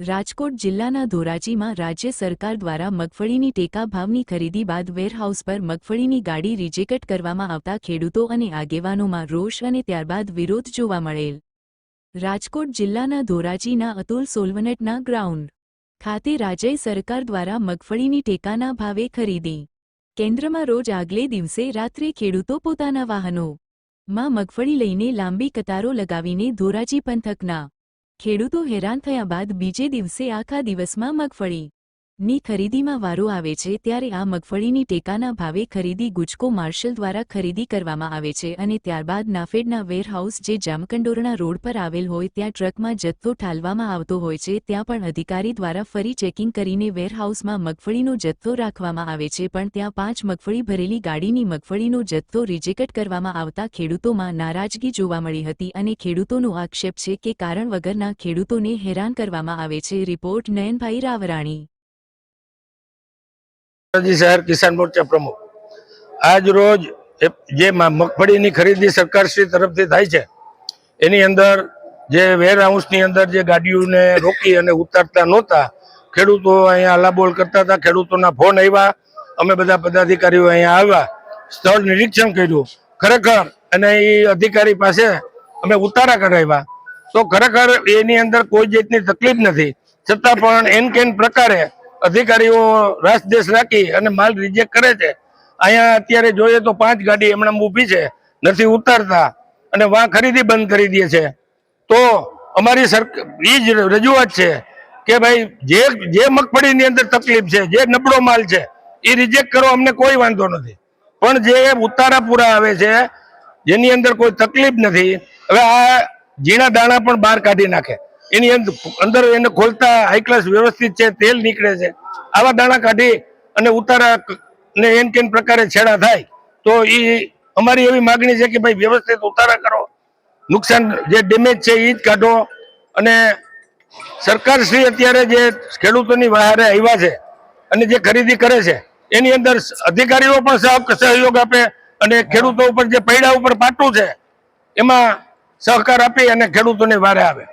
રાજકોટ જિલ્લાના ધોરાજીમાં રાજ્ય સરકાર દ્વારા મગફળીની ટેકા ભાવની ખરીદી બાદ વેરહાઉસ પર મગફળીની ગાડી રિજેક્ટ કરવામાં આવતા ખેડૂતો અને આગેવાનોમાં રોષ અને ત્યારબાદ વિરોધ જોવા મળેલ. રાજકોટ જિલ્લાના ધોરાજીના અતુલ સોલવનટના ગ્રાઉન્ડ ખાતે રાજ્ય સરકાર દ્વારા મગફળીની ટેકાના ભાવે ખરીદી. કેન્દ્રમાં રોજ આગલે દિવસે રાત્રે ખેડૂતો પોતાના વાહનો માં મગફળી લઈને લાંબી કતારો લગાવીને ધોરાજી પંથકના ખેડૂતો હેરાન થયા બાદ બીજે દિવસે આખા દિવસમાં મગફળી. ની ખરીદીમાં વારો આવે છે ત્યારે આ મગફળીની ટેકાના ભાવે ખરીદી ગુજકો માર્શલ દ્વારા ખરીદી કરવામાં આવે છે અને ત્યારબાદ નાફેડના વેરહાઉસ જે જામકંડોરણા રોડ પર આવેલ હોય ત્યાં ટ્રકમાં જથ્થો ઠાલવામાં આવતો હોય છે ત્યાં પણ અધિકારી દ્વારા ફરી ચેકિંગ કરીને વેરહાઉસમાં મગફળીનો જથ્થો રાખવામાં આવે છે પણ ત્યાં પાંચ મગફળી ભરેલી ગાડીની મગફળીનો જથ્થો રિજેક્ટ કરવામાં આવતા ખેડૂતોમાં નારાજગી જોવા મળી હતી અને ખેડૂતોનો આક્ષેપ છે કે કારણ વગરના ખેડૂતોને હેરાન કરવામાં આવે છે. રિપોર્ટ નયનભાઈ રાવરાણી. શહેર કિસાન મોરચા પ્રમુખ. આજ રોજ જે મગફળીની ખરીદી સરકારશ્રી તરફથી થાય છે, એની અંદર જે વેરહાઉસની અંદર જે ગાડીઓને રોકી અને ઉતારતા નહોતા, ખેડૂતો અહીંયા હલાબોલ કરતા હતા, ખેડૂતોના ફોન આવ્યા, અમે બધા પદાધિકારીઓ અહીંયા આવ્યા, સ્થળ નિરીક્ષણ કર્યું. ખરેખર અને એ અધિકારી પાસે અમે ઉતારા કરાવ્યા. તો ખરેખર એની અંદર કોઈ જાતની તકલીફ નથી. છતાં પણ એન કેન પ્રકારે અધિકારીઓ રાસદેશ રાખી અને માલ રિજેક્ટ કરે છે. અહીંયા અત્યારે જોઈએ તો પાંચ ગાડી એમણે ઊભી છે. નથી ઉતારતા અને વાહ ખરીદી બંધ કરી દે છે. તો અમારી સરકાર એ જ રજૂઆત છે કે ભાઈ જે જે મગફળીની અંદર તકલીફ છે, જે નબળો માલ છે, એ રિજેક્ટ કરો, અમને કોઈ વાંધો નથી. પણ જે ઉતારા પૂરા આવે છે, જેની અંદર કોઈ તકલીફ નથી, હવે આ ઝીણા દાણા પણ બહાર કાઢી નાખે. એની અંદર એને ખોલતા હાઈ ક્લાસ વ્યવસ્થિત છે, તેલ નીકળે છે. આવા દાણા કાઢી અને ઉતારા ને એન કેન પ્રકારે છેડા થાય, તો એ અમારી એવી માગણી છે કે ભાઈ વ્યવસ્થિત ઉતારા કરો. નુકસાન જે ડેમેજ છે એ જ કાઢો. અને સરકાર શ્રી અત્યારે જે ખેડૂતોની વહારે આવ્યા છે અને જે ખરીદી કરે છે, એની અંદર અધિકારીઓ પણ સહ- સહયોગ આપે અને ખેડૂતો ઉપર જે પૈડા ઉપર પાટું છે, એમાં સહકાર આપી અને ખેડૂતોની વારે આવે.